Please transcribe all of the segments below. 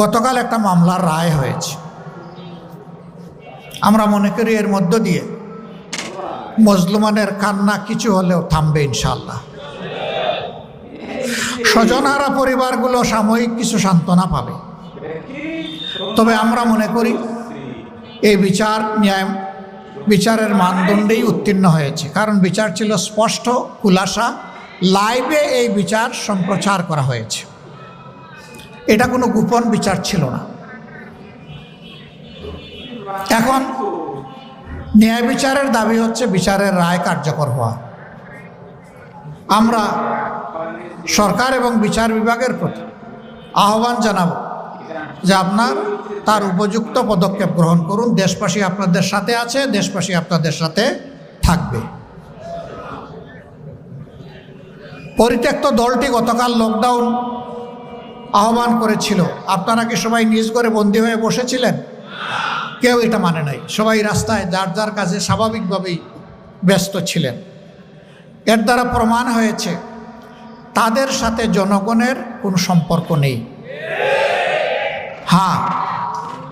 গতকাল একটা মামলার রায় হয়েছে। আমরা মনে করি এর মধ্য দিয়ে মজলুমানের কান্না কিছু হলেও থামবে ইনশাল্লাহ স্বজনহারা পরিবারগুলো সাময়িক কিছু সান্ত্বনা পাবে। তবে আমরা মনে করি এই বিচার ন্যায় বিচারের মানদণ্ডেই উত্তীর্ণ হয়েছে। কারণ বিচার ছিল স্পষ্ট, খুলাসা, লাইভে এই বিচার সম্প্রচার করা হয়েছে। এটা কোনো গোপন বিচার ছিল না। এখন ন্যায় বিচারের দাবি হচ্ছে বিচারের রায় কার্যকর হওয়া। আমরা সরকার এবং বিচার বিভাগের প্রতি আহ্বান জানাব যে আপনার তার উপযুক্ত পদক্ষেপ গ্রহণ করুন। দেশবাসী আপনাদের সাথে আছে, দেশবাসী আপনাদের সাথে থাকবে। পরিত্যক্ত দলটি গতকাল লকডাউন আহ্বান করেছিল। আপনারা কি সবাই নিজ করে বন্দী হয়ে বসেছিলেন? কেউ এটা মানে নাই। সবাই রাস্তায় যার যার কাজে স্বাভাবিকভাবেই ব্যস্ত ছিলেন। এর দ্বারা প্রমাণ হয়েছে, তাদের সাথে জনগণের কোনো সম্পর্ক নেই। হ্যাঁ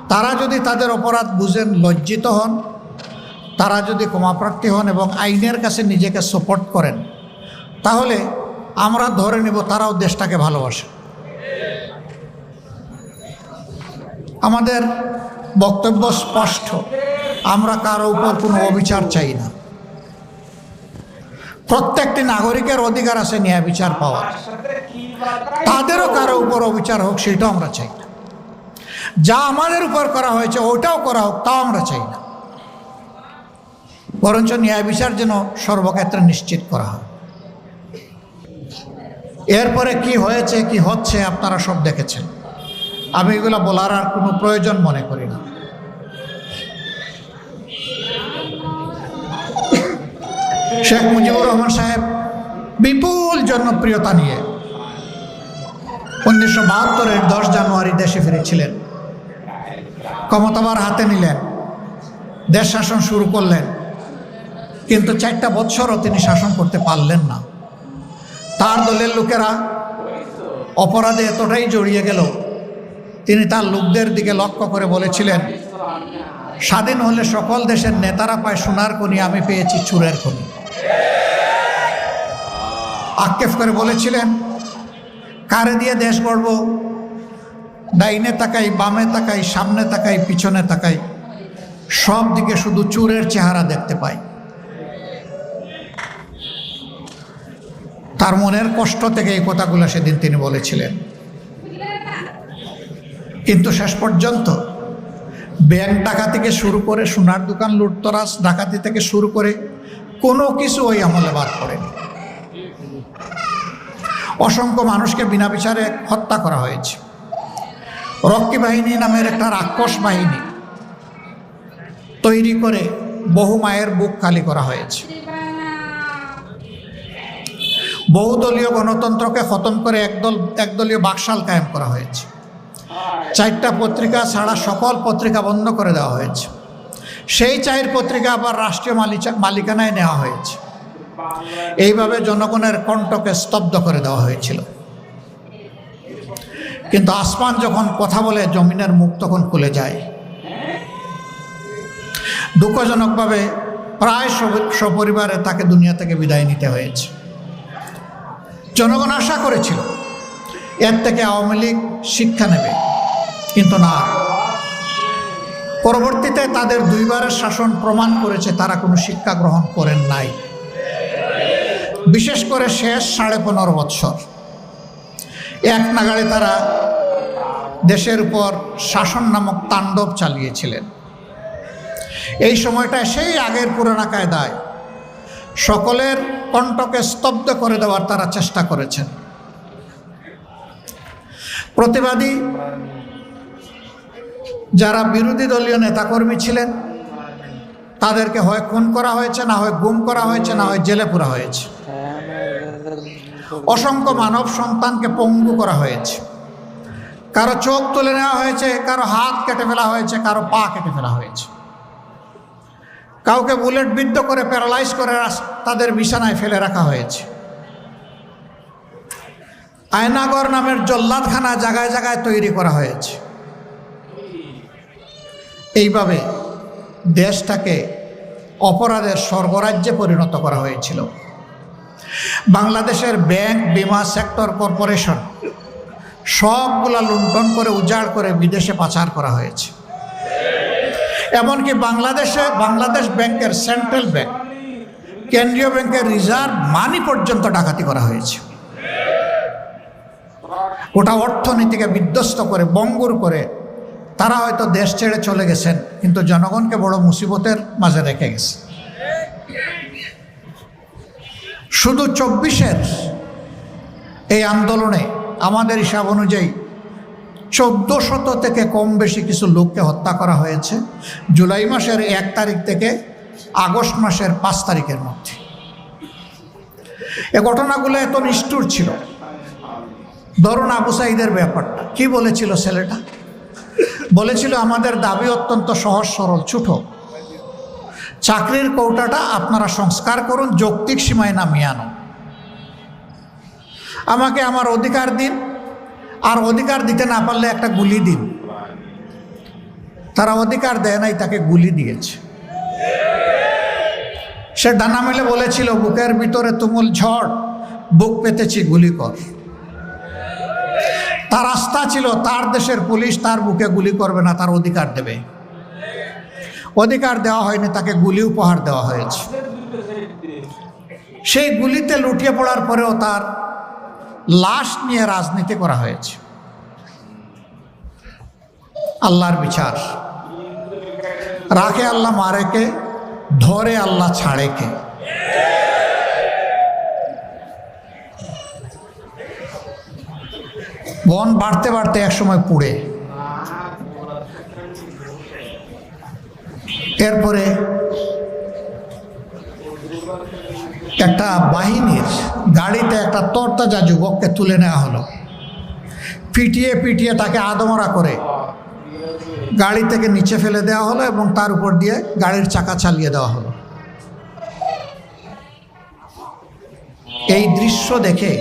তারা যদি তাদের অপরাধ বুঝেন, লজ্জিত হন, তারা যদি ক্ষমাপ্রার্থী হন এবং আইনের কাছে নিজেকে সাপোর্ট করেন, তাহলে আমরা ধরে নেব তারাও দেশটাকে ভালোবাসে। আমাদের বক্তব্য স্পষ্ট। আমরা কারও উপর কোনো অবিচার চাই না। প্রত্যেকটি নাগরিকের অধিকার আছে ন্যায় বিচার পাওয়ার। তাদেরও কারও উপর অবিচার হোক, সেটাও আমরা চাই না। যা আমাদের উপর করা হয়েছে ওটাও করা হোক, তাও আমরা চাই না। বরঞ্চ ন্যায় বিচার যেন সর্বক্ষেত্রে নিশ্চিত করা হয়। এরপরে কি হয়েছে, কি হচ্ছে, আপনারা সব দেখেছেন। আমি এগুলো বলার আর কোনো প্রয়োজন মনে করি না। শেখ মুজিবুর রহমান সাহেব বিপুল জনপ্রিয়তা নিয়ে উনিশশো বাহাত্তরের দশ জানুয়ারি দেশে ফিরেছিলেন। ক্ষমতাবার হাতে নিলেন। দেশ শাসন শুরু করলেন। কিন্তু চারটা বৎসরও তিনি শাসন করতে পারলেন না। তার দলের লোকেরা অপরাধে এতটাই জড়িয়ে গেল তিনি তার লোকদের দিকে লক্ষ্য করে বলেছিলেন, স্বাধীন হলে সকল দেশের নেতারা পায় সোনার খনি আমি পেয়েছি চুরের খনি আক্ষেপ করে বলেছিলেন, কারে দিয়ে দেশ গড়ব? ডাইনে তাকাই, বামে তাকাই, সামনে তাকাই, পিছনে তাকাই, সব দিকে শুধু চুরের চেহারা দেখতে পাই। তার মনের কষ্ট থেকে এই কথাগুলো সেদিন তিনি বলেছিলেন। কিন্তু শেষ পর্যন্ত ব্যাংক ডাকা থেকে শুরু করে সোনার দোকান লুটতরাস ডাকাতি থেকে শুরু করে কোনো কিছু ওই আমলে বাদ করেনি অসংখ্য মানুষকে বিনা বিচারে হত্যা করা হয়েছে। রক্ষী বাহিনী নামের একটা রাক্ষস বাহিনী তৈরি করে বহু মায়ের বুক খালি করা হয়েছে। বহুদলীয় গণতন্ত্রকে খতম করে একদল একদলীয় বাকশাল কায়েম করা হয়েছে। চারটা পত্রিকা ছাড়া সকল পত্রিকা বন্ধ করে দেওয়া হয়েছে। সেই চার পত্রিকা আবার রাষ্ট্রীয় মালিকানায় নেওয়া হয়েছে। এইভাবে জনগণের কণ্ঠকে স্তব্ধ করে দেওয়া হয়েছিল। কিন্তু আসমান যখন কথা বলে, জমিনের মুখ তখন খুলে যায়। দুঃখজনকভাবে প্রায় সপরিবারে তাকে দুনিয়া থেকে বিদায় নিতে হয়েছে। জনগণ আশা করেছিল, এর থেকে আওয়ামী লীগ শিক্ষা নেবে। কিন্তু না। পরবর্তীতে তাদের দুইবারের শাসন প্রমাণ করেছে, তারা কোনো শিক্ষা গ্রহণ করেন নাই। বিশেষ করে শেষ সাড়ে পনেরো বৎসর। এক নাগাড়ে তারা দেশের উপর শাসন নামক তাণ্ডব চালিয়েছিলেন। এই সময়টা সেই আগের পুরানা কায়দায় সকলের কণ্ঠকে স্তব্ধ করে দেওয়ার তারা চেষ্টা করেছেন। প্রতিবাদী যারা বিরোধী দলীয় নেতাকর্মী ছিলেন, তাদেরকে হয় খুন করা হয়েছে, না হয় গুম করা হয়েছে, না হয় জেলে পুরা হয়েছে। অসংখ্য মানব সন্তানকে পঙ্গু করা হয়েছে। কারও চোখ তুলে নেওয়া হয়েছে, কারও হাত কেটে ফেলা হয়েছে, কারও পা কেটে ফেলা হয়েছে। কাউকে বুলেট বিদ্ধ করে, প্যারালাইজ করে তাদের বিছানায় ফেলে রাখা হয়েছে। আয়নাগর নামের জল্লাদখানা জায়গায় জায়গায় তৈরি করা হয়েছে। এইভাবে দেশটাকে অপরাধের স্বর্গরাজ্যে পরিণত করা হয়েছিল। বাংলাদেশের ব্যাংক, বিমা সেক্টর, কর্পোরেশন সবগুলা লুণ্ঠন করে, উজাড় করে বিদেশে পাচার করা হয়েছে। এমনকি বাংলাদেশে, বাংলাদেশ ব্যাংকের সেন্ট্রাল ব্যাংক, কেন্দ্রীয় ব্যাংকের রিজার্ভ মানি পর্যন্ত ডাকাতি করা হয়েছে। ওটা অর্থনীতিকে বিধ্বস্ত করে, বঙ্গুর করে তারা হয়তো দেশ ছেড়ে চলে গেছেন, কিন্তু জনগণকে বড় মুসিবতের মাঝে রেখে গেছে। শুধু চব্বিশের এই আন্দোলনে আমাদের হিসাব অনুযায়ী চোদ্দ শত থেকে কম বেশি কিছু লোককে হত্যা করা হয়েছে, জুলাই মাসের এক তারিখ থেকে আগস্ট মাসের পাঁচ তারিখের মধ্যে। এ ঘটনাগুলো এত নিষ্ঠুর ছিল। ধরুন আবু সাইদের ব্যাপারটা, কি বলেছিল ছেলেটা? বলেছিল, আমাদের দাবি অত্যন্ত সহজ, সরল, ছোট। চাকরির কৌটাটা আপনারা সংস্কার করুন, যৌক্তিক সীমায় নামিয়ে আনুন। আমাকে আমার অধিকার দিন, আর অধিকার দিতে না পারলে একটা গুলি দিন। তারা অধিকার দেয় নাই, তাকে গুলি দিয়েছে। সে ডানা মেলে বলেছিল, বুকের ভিতরে তুমুল ঝড়, বুক পেতেছি, গুলি কর। তার আস্থা ছিল, তার দেশের পুলিশ তার বুকে গুলি করবে না, তার অধিকার দেবে। অধিকার দেওয়া হয়নি, তাকে গুলি উপহার দেওয়া হয়েছে। সেই গুলিতে লুটিয়ে পড়ার পরেও তার লাশ নিয়ে রাজনীতি করা হয়েছে। আল্লাহর বিচার। রাখে আল্লাহ মারেকে, ধরে আল্লাহ ছাড়েকে। বন বাড়তে বাড়তে একসময় পুড়ে। এরপরে একটা বাহিনীর গাড়িতে একটা তরতাজা যুবককে তুলে নেওয়া হলো। পিটিয়ে পিটিয়ে তাকে আদমরা করে গাড়ি থেকে নিচে ফেলে দেওয়া হলো এবং তার উপর দিয়ে গাড়ির চাকা চালিয়ে দেওয়া হলো। এই দৃশ্য দেখে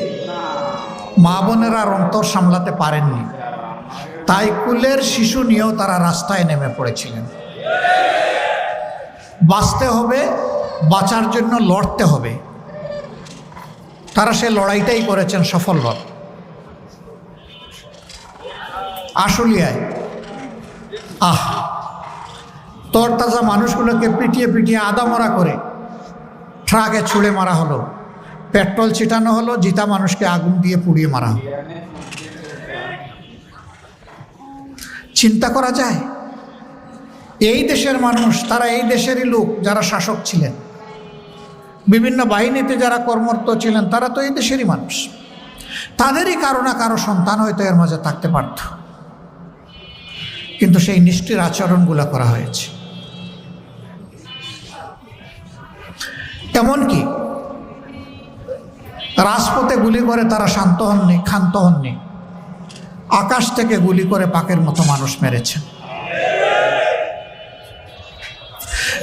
মা বোনেরা অন্তর সামলাতে পারেননি। তাই কুলের শিশু নিয়েও তারা রাস্তায় নেমে পড়েছিলেন। বাঁচতে হবে, বাঁচার জন্য লড়তে হবে। তারা সে লড়াইটাই করেছেন সফলভাবে। আশুলিয়ায়, আহ, তরতাজা মানুষগুলোকে পিটিয়ে পিটিয়ে আদামরা করে ট্রাকে ছুঁড়ে মারা হলো। পেট্রোল ছিটানো হলো, জিতা মানুষকে আগুন দিয়ে পুড়িয়ে মারা হলো। চিন্তা করা যায়, এই দেশের মানুষ, তারা এই দেশেরই লোক যারা শাসক ছিলেন। বিভিন্ন বাহিনীতে যারা কর্মরত ছিলেন, তারা তো এই দেশেরই মানুষ। তাদেরই কারও না কারও সন্তান হয়তো এর মাঝে থাকতে পারত। কিন্তু সেই নিষ্ঠির আচরণগুলো করা হয়েছে। এমনকি রাজপথে গুলি করে তারা শান্ত হননি, ক্ষান্ত হননি। আকাশ থেকে গুলি করে পাকের মতো মানুষ মেরেছেন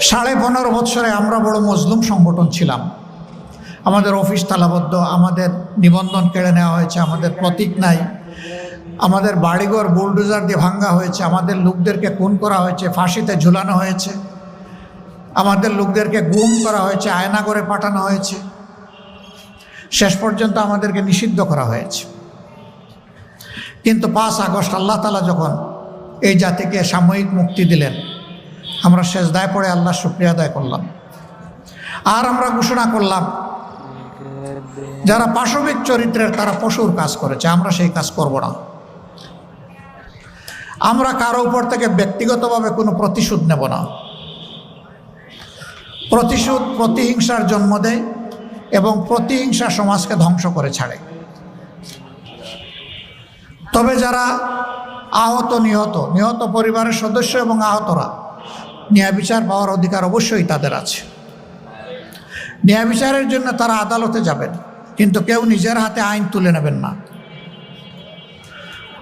সাড়ে পনেরো বছরে আমরা বড় মজলুম সংগঠন ছিলাম। আমাদের অফিস তালাবদ্ধ, আমাদের নিবন্ধন কেড়ে নেওয়া হয়েছে, আমাদের প্রতীক নাই। আমাদের বাড়িঘর বুলডোজার দিয়ে ভাঙ্গা হয়েছে, আমাদের লোকদেরকে খুন করা হয়েছে, ফাঁসিতে ঝুলানো হয়েছে। আমাদের লোকদেরকে গুম করা হয়েছে আয়না করে পাঠানো হয়েছে। শেষ পর্যন্ত আমাদেরকে নিষিদ্ধ করা হয়েছে। কিন্তু পাঁচ আগস্ট আল্লাহ তালা যখন এই জাতিকে সাময়িক মুক্তি দিলেন, আমরা শেষ দায় পড়ে আল্লাহ শুক্রিয়া আদায় করলাম। আর আমরা ঘোষণা করলাম, যারা পাশবিক চরিত্রের তারা পশুর কাজ করেছে, আমরা সেই কাজ করব না। আমরা কারও উপর থেকে ব্যক্তিগতভাবে কোনো প্রতিশোধ নেব না। প্রতিশোধ, প্রতিহিংসার জন্ম দেয় এবং প্রতিহিংসা সমাজকে ধ্বংস করে ছাড়ে। তবে যারা আহত, নিহত নিহত পরিবারের সদস্য এবং আহতরা, ন্যায় বিচার পাওয়ার অধিকার অবশ্যই তাদের আছে। ন্যায় বিচারের জন্য তারা আদালতে যাবেন, কিন্তু কেউ নিজের হাতে আইন তুলে নেবেন না।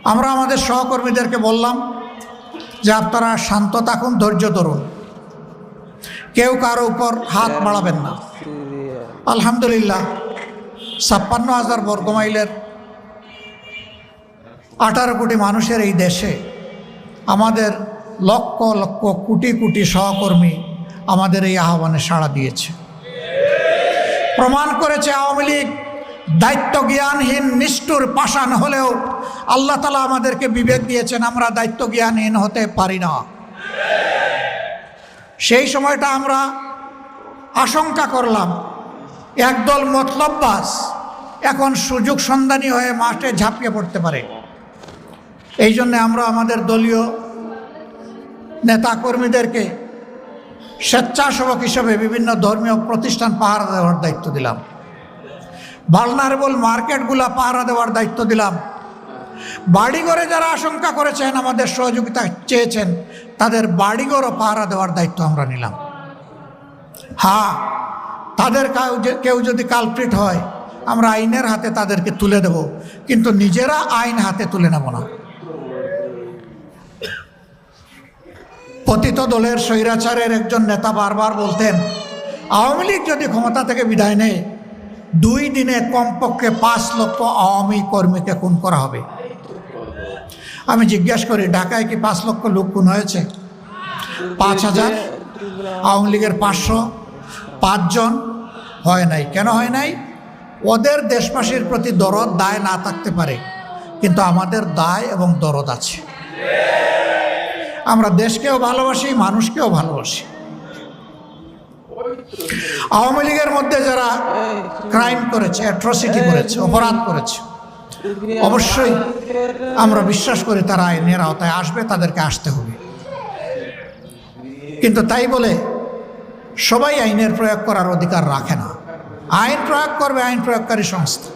আমরা আমাদের সহকর্মীদেরকে বললাম যে আপনারা শান্ত থাকুন, ধৈর্য ধরুন। কেউ কারও উপর হাত বাড়াবেন না। আলহামদুলিল্লাহ, ছাপ্পান্ন হাজার বর্গমাইলের আঠারো কোটি মানুষের এই দেশে আমাদের লক্ষ লক্ষ কোটি কোটি সহকর্মী আমাদের এই আহ্বানে সাড়া দিয়েছে। প্রমাণ করেছে আওয়ামী লীগ, দায়িত্ব জ্ঞানহীন, নিষ্ঠুর, পাষাণ হলেও আল্লাহ তালা আমাদেরকে বিবেক দিয়েছেন, আমরা দায়িত্ব জ্ঞানহীন হতে পারি না। সেই সময়টা আমরা আশঙ্কা করলাম একদল মতলববাস এখন সুযোগ সন্ধানী হয়ে মাঠে ঝাঁপিয়ে পড়তে পারে। এই জন্যে আমরা আমাদের দলীয় নেতাকর্মীদেরকে স্বেচ্ছাসেবক হিসেবে বিভিন্ন ধর্মীয় প্রতিষ্ঠান পাহারা দেওয়ার দায়িত্ব দিলাম। ভালনারেবল মার্কেটগুলা পাহারা দেওয়ার দায়িত্ব দিলাম। বাড়িঘরে যারা আশঙ্কা করেছেন, আমাদের সহযোগিতা চেয়েছেন, তাদের বাড়িঘরও পাহারা দেওয়ার দায়িত্ব আমরা নিলাম। হ্যাঁ তাদের কাউ যদি কালপ্রিট হয়, আমরা আইনের হাতে তাদেরকে তুলে দেব, কিন্তু নিজেরা আইন হাতে তুলে নেব না। পতিত দলের স্বৈরাচারের একজন নেতা বারবার বলতেন, আওয়ামী লীগ যদি ক্ষমতা থেকে বিদায় নেয়, দুই দিনে কমপক্ষে পাঁচ লক্ষ আওয়ামী কর্মীকে খুন করা হবে। আমি জিজ্ঞাসা করি, ঢাকায় কি পাঁচ লক্ষ লোক খুন হয়েছে? পাঁচ হাজার। আওয়ামী লীগের পাঁচশো। পাঁচজন হয় নাই। কেন হয় নাই? ওদের দেশবাসীর প্রতি দরদ, দায় না থাকতে পারে, কিন্তু আমাদের দায় এবং দরদ আছে। আমরা দেশকেও ভালোবাসি, মানুষকেও ভালোবাসি। আওয়ামী লীগের মধ্যে যারা ক্রাইম করেছে, অ্যাট্রসিটি করেছে, অপরাধ করেছে, অবশ্যই আমরা বিশ্বাস করি তারা আইনের আওতায় আসবে, তাদেরকে আসতে হবে। কিন্তু তাই বলে সবাই আইনের প্রয়োগ করার অধিকার রাখে না। আইন প্রয়োগ করবে আইন প্রয়োগকারী সংস্থা।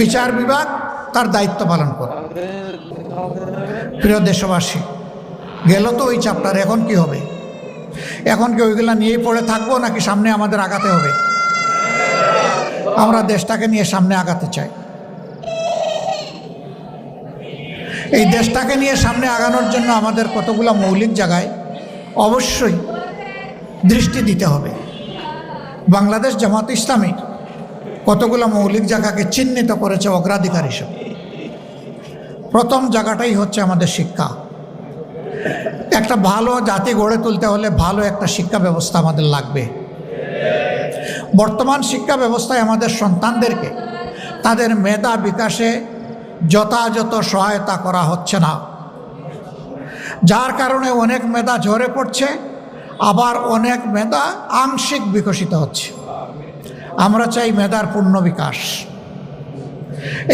বিচার বিভাগ তার দায়িত্ব পালন করে প্রিয় দেশবাসী, গেল তো ওই চ্যাপ্টার এখন কি হবে? এখন কি ওইগুলা নিয়েই পড়ে থাকব নাকি সামনে আমাদের আগাতে হবে? আমরা দেশটাকে নিয়ে সামনে আগাতে চাই। এই দেশটাকে নিয়ে সামনে আগানোর জন্য আমাদের কতগুলো মৌলিক জায়গায় অবশ্যই দৃষ্টি দিতে হবে। বাংলাদেশ জামাত ইসলামী কতগুলো মৌলিক জায়গাকে চিহ্নিত করেছে অগ্রাধিকার হিসেবে। প্রথম জায়গাটাই হচ্ছে আমাদের শিক্ষা। একটা ভালো জাতি গড়ে তুলতে হলে ভালো একটা শিক্ষা ব্যবস্থা আমাদের লাগবে। বর্তমান শিক্ষা ব্যবস্থায় আমাদের সন্তানদেরকে তাদের মেধা বিকাশে যথাযথ সহায়তা করা হচ্ছে না। যার কারণে অনেক মেধা ঝরে পড়ছে। আবার অনেক মেধা আংশিক বিকশিত হচ্ছে। আমরা চাই মেধার পূর্ণ বিকাশ।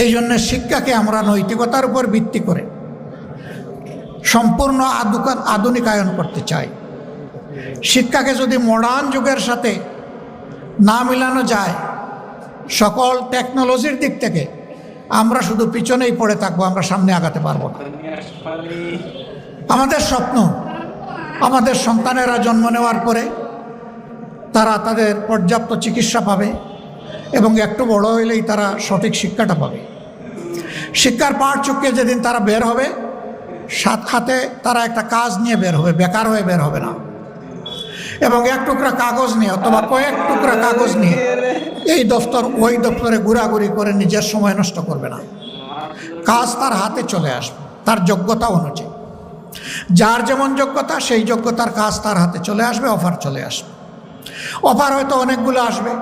এই জন্য শিক্ষাকে আমরা নৈতিকতার উপর ভিত্তি করে সম্পূর্ণ আধুনিকায়ন করতে চাই। শিক্ষাকে যদি মডার্ন যুগের সাথে না মিলানো যায়, সকল টেকনোলজির দিক থেকে আমরা শুধু পিছনেই পড়ে থাকব, আমরা সামনে আগাতে পারব না। আমাদের স্বপ্ন আমাদের সন্তানেরা জন্ম নেওয়ার পরে তারা তাদের পর্যাপ্ত চিকিৎসা পাবে এবং একটু বড় হইলেই তারা সঠিক শিক্ষাটা পাবে। শিক্ষার পাঠ চুকিয়ে যেদিন তারা বের হবে, সাত হাতে তারা একটা কাজ নিয়ে বের হবে, বেকার হয়ে বের হবে না। এবং এক টুকরা কাগজ নিয়ে অথবা কয়েক টুকরা কাগজ নিয়ে এই দপ্তর ওই দপ্তরে ঘোরাঘুরি করে নিজের সময় নষ্ট করবে না। কাজ তার হাতে চলে আসবে, তার যোগ্যতা অনুযায়ী। যার যেমন যোগ্যতা, সেই যোগ্যতার কাজ তার হাতে চলে আসবে, অফার চলে আসবে। অফার হয়তো অনেকগুলো আসবে।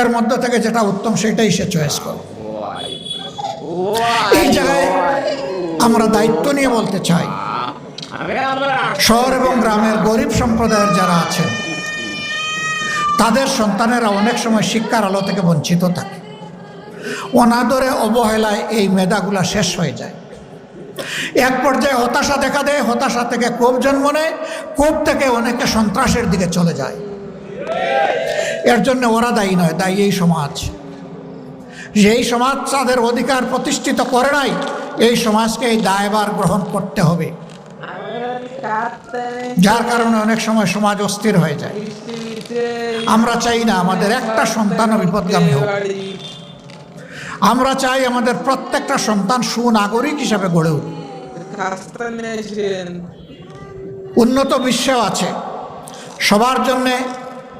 এর মধ্যে থেকে যেটা উত্তম, সেটাই সে চয়েস করবে। এই জায়গায় আমরা দায়িত্ব নিয়ে বলতে চাই, শহর এবং গ্রামের গরিব সম্প্রদায়ের যারা আছেন, তাদের সন্তানেরা অনেক সময় শিক্ষার আলো থেকে বঞ্চিত থাকে। অনাদরে অবহেলায় এই মেধাগুলা শেষ হয়ে যায়। এক পর্যায়ে হতাশা দেখা দেয়, হতাশা থেকে ক্ষোভ জন্ম নেয়, ক্ষোভ থেকে অনেকে সন্ত্রাসের দিকে চলে যায়। এর জন্য ওরা দায়ী নয়, দায়ী এই সমাজ। যেই সমাজ তাদের অধিকার প্রতিষ্ঠিত করে নাই, এই সমাজকে এই দায়বার গ্রহণ করতে হবে। যার কারণে অনেক সময় সমাজ অস্থির হয়ে যায়। আমরা চাই না আমাদের একটা সন্তানও বিপদগামী হোক। আমরা চাই আমাদের প্রত্যেকটা সন্তান সুনাগরিক হিসাবে গড়ে উঠুক। উন্নত বিশ্বেও আছে। সবার জন্যে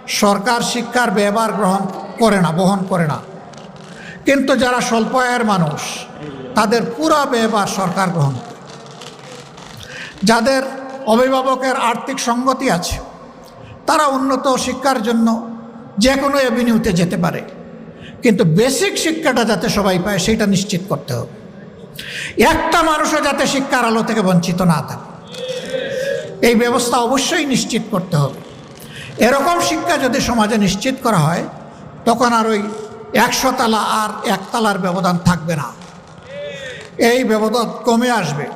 সরকার শিক্ষার ব্যবহার গ্রহণ করে না, বহন করে না। কিন্তু যারা স্বল্প আয়ের মানুষ, তাদের পুরো ব্যবহার সরকার গ্রহণ। যাদের অভিভাবকের আর্থিক সঙ্গতি আছে, তারা উন্নত শিক্ষার জন্য যে কোনো অ্যাভিনিউতে যেতে পারে। কিন্তু বেসিক শিক্ষাটা যাতে সবাই পায়, সেটা নিশ্চিত করতে হবে। একটা মানুষও যাতে শিক্ষার আলো থেকে বঞ্চিত না থাকে। এই ব্যবস্থা অবশ্যই নিশ্চিত করতে হবে। এরকম শিক্ষা যদি সমাজে নিশ্চিত করা হয়, তখন আর ওই একশো তালা আর একতলার ব্যবধান থাকবে না। এই ব্যবধান কমে আসবে।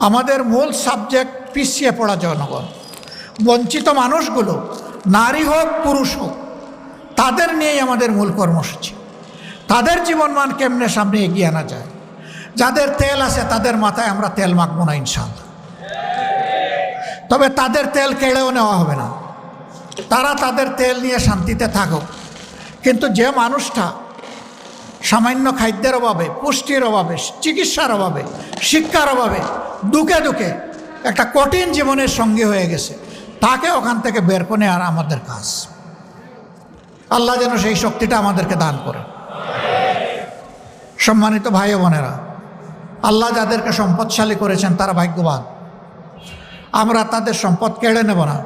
আমাদের মূল সাবজেক্ট পিছিয়ে পড়া জনগণ। বঞ্চিত মানুষগুলো, নারী হোক, পুরুষ হোক তাদের নিয়েই আমাদের মূল কর্মসূচি। তাদের জীবনমান কেমনে সামনে এগিয়ে আনা যায়? যাদের তেল আছে, তাদের মাথায় আমরা তেল মাখবো না ইনশাল্লাহ তবে তাদের তেল কেড়েও নেওয়া হবে না। তারা তাদের তেল নিয়ে শান্তিতে থাকুক। কিন্তু যে মানুষটা সামান্য খাদ্যের অভাবে, পুষ্টির অভাবে, চিকিৎসার অভাবে, শিক্ষার অভাবে দুকে দুকে একটা কঠিন জীবনের সঙ্গী হয়ে গেছে, তাকে ওখান থেকে বের করে আর আমাদের কাজ। আল্লাহ যেন সেই শক্তিটা আমাদেরকে দান করে। সম্মানিত ভাই বোনেরা, আল্লাহ যাদেরকে সম্পদশালী করেছেন, তারা ভাগ্যবান। আমরা তাদের সম্পদ কেড়ে নেব না।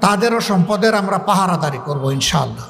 তাদেরও সম্পদের আমরা পাহারাদারি করব ইনশাআল্লাহ।